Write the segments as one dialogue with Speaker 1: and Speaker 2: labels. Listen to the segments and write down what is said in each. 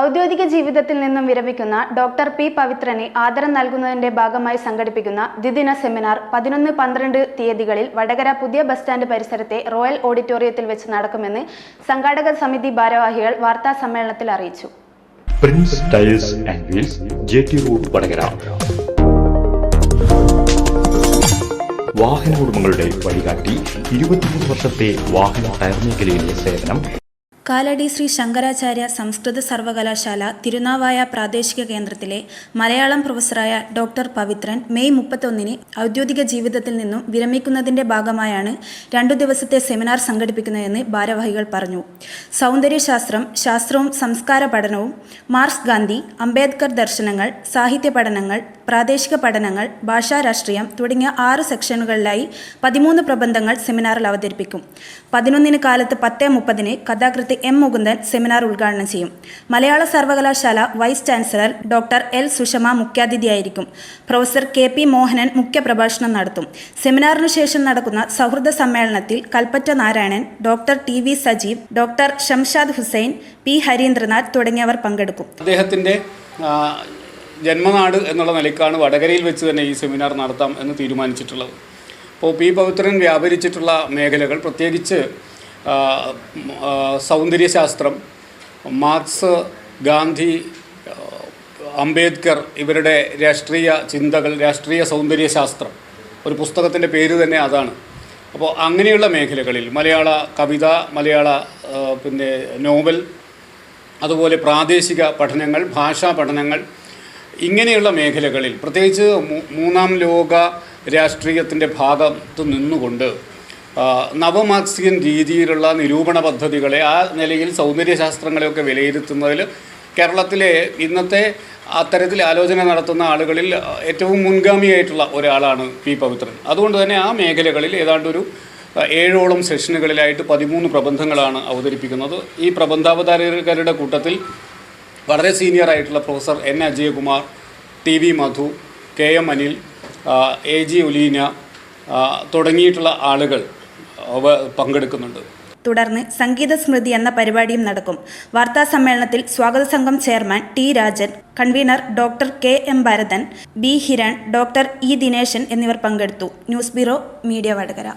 Speaker 1: ഔദ്യോഗിക ജീവിതത്തിൽ നിന്നും വിരമിക്കുന്ന ഡോക്ടർ പി പവിത്രനെ ആദരം നൽകുന്നതിന്റെ ഭാഗമായി സംഘടിപ്പിക്കുന്ന ദ്വിദിന സെമിനാർ പതിനൊന്ന് പന്ത്രണ്ട് തീയതികളിൽ വടകര പുതിയ ബസ് സ്റ്റാൻഡ് പരിസരത്തെ റോയൽ ഓഡിറ്റോറിയത്തിൽ വെച്ച് നടക്കുമെന്ന് സംഘാടക സമിതി ഭാരവാഹികൾ വാർത്താ സമ്മേളനത്തിൽ അറിയിച്ചു.
Speaker 2: Prince and wheels road Vadakara. വാഹന ഉടമകളുടെ വഴികാട്ടി ഇരുപത്തിമൂന്ന് വർഷത്തെ വാഹന ടയർ മേഖലയിലെ സേവനം
Speaker 1: കാലടി ശ്രീ ശങ്കരാചാര്യ സംസ്കൃത സർവകലാശാല തിരുനാവായ പ്രാദേശിക കേന്ദ്രത്തിലെ മലയാളം പ്രൊഫസറായ ഡോക്ടർ പവിത്രൻ മെയ് മുപ്പത്തൊന്നിന് ഔദ്യോഗിക ജീവിതത്തിൽ നിന്നും വിരമിക്കുന്നതിന്റെ ഭാഗമായാണ് രണ്ടു ദിവസത്തെ സെമിനാർ സംഘടിപ്പിക്കുന്നതെന്ന് ഭാരവാഹികൾ പറഞ്ഞു. സൗന്ദര്യശാസ്ത്രം ശാസ്ത്രവും സംസ്കാര പഠനവും മാർക്സ് ഗാന്ധി അംബേദ്കർ ദർശനങ്ങൾ സാഹിത്യ പഠനങ്ങൾ പ്രാദേശിക പഠനങ്ങൾ ഭാഷാ രാഷ്ട്രീയം തുടങ്ങിയ ആറ് സെക്ഷനുകളിലായി പതിമൂന്ന് പ്രബന്ധങ്ങൾ സെമിനാറിൽ അവതരിപ്പിക്കും. പതിനൊന്നിന് കാലത്ത് പത്ത് മുപ്പതിന് കഥാകൃത്ത് എം മുകുന്ദൻ സെമിനാർ ഉദ്ഘാടനം ചെയ്യും. മലയാള സർവകലാശാല vice chancellor doctor L Sushama മുഖ്യാതിഥിയായിരിക്കും. Professor K P Mohanan മുഖ്യപ്രഭാഷണം നടത്തും. സെമിനാറിനു ശേഷം നടക്കുന്ന സൗഹൃദ സമ്മേളനത്തിൽ Kalpetta Narayanan doctor T V Sajeev doctor Shamshad Hussain P Harindranath തുടങ്ങിയവർ പങ്കെടുക്കും.
Speaker 3: അദ്ദേഹത്തിന്റെ ജന്മനാട് എന്നുള്ള നിലയ്ക്കാണ് വടകരയിൽ വെച്ച് തന്നെ ഈ സെമിനാർ നടത്താം എന്ന് തീരുമാനിച്ചിട്ടുള്ളത്. അപ്പോൾ പി പവിത്രൻ വ്യാപരിച്ചിട്ടുള്ള മേഖലകൾ പ്രത്യേകിച്ച് സൗന്ദര്യശാസ്ത്രം മാർക്സ് ഗാന്ധി അംബേദ്കർ ഇവരുടെ രാഷ്ട്രീയ ചിന്തകൾ രാഷ്ട്രീയ സൗന്ദര്യശാസ്ത്രം. ഒരു പുസ്തകത്തിന്റെ പേര് തന്നെ അതാണ്. അപ്പോൾ അങ്ങനെയുള്ള മേഖലകളിൽ മലയാള കവിത മലയാള പിന്നെ നോവൽ അതുപോലെ പ്രാദേശിക പഠനങ്ങൾ ഭാഷാ പഠനങ്ങൾ ഇങ്ങനെയുള്ള മേഖലകളിൽ പ്രത്യേകിച്ച് മൂന്നാം ലോക രാഷ്ട്രീയത്തിന്റെ ഭാഗത്ത് നിന്നുകൊണ്ട് നവമാർക്സിയൻ രീതിയിലുള്ള നിരൂപണ പദ്ധതികളെ ആ നിലയിൽ സൗന്ദര്യശാസ്ത്രങ്ങളെയൊക്കെ വിലയിരുത്തുന്നതിൽ കേരളത്തിലെ ഇന്നത്തെ അത്തരത്തിൽ ആലോചന നടത്തുന്ന ആളുകളിൽ ഏറ്റവും മുൻഗാമിയായിട്ടുള്ള ഒരാളാണ് പി പവിത്രൻ. അതുകൊണ്ട് തന്നെ ആ മേഖലകളിൽ ഏതാണ്ടൊരു ഏഴോളം സെഷനുകളിലായിട്ട് പതിമൂന്ന് പ്രബന്ധങ്ങളാണ് അവതരിപ്പിക്കുന്നത്. ഈ പ്രബന്ധാവതാരകരുടെ കൂട്ടത്തിൽ വളരെ സീനിയർ ആയിട്ടുള്ള professor N Ajayakumar T V Madhu K M Anil A G Uleena ആ, തുടങ്ങിയിട്ടുള്ള ആളുകൾ പങ്കെടുക്കുന്നുണ്ട്.
Speaker 1: തുടർന്ന് സംഗീത സ്മൃതി എന്ന പരിപാടിയും നടക്കും. വാർത്താ സമ്മേളനത്തിൽ സ്വാഗത സംഘം chairman T Rajan convener doctor K M Bharathan B Hiran doctor E Dineshan എന്നിവർ പങ്കെടുത്തു. News bureau media Vadakara.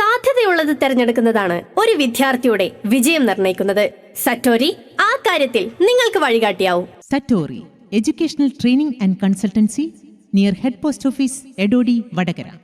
Speaker 4: സാധ്യതയുള്ളത് തിരഞ്ഞെടുക്കുന്നതാണ് ഒരു വിദ്യാർത്ഥിയുടെ വിജയം നിർണയിക്കുന്നത്. സറ്റോരി ആ കാര്യത്തിൽ നിങ്ങൾക്ക് വഴികാട്ടിയാവും.
Speaker 5: Satori educational training and consultancy near head post office Edodi Vadagara.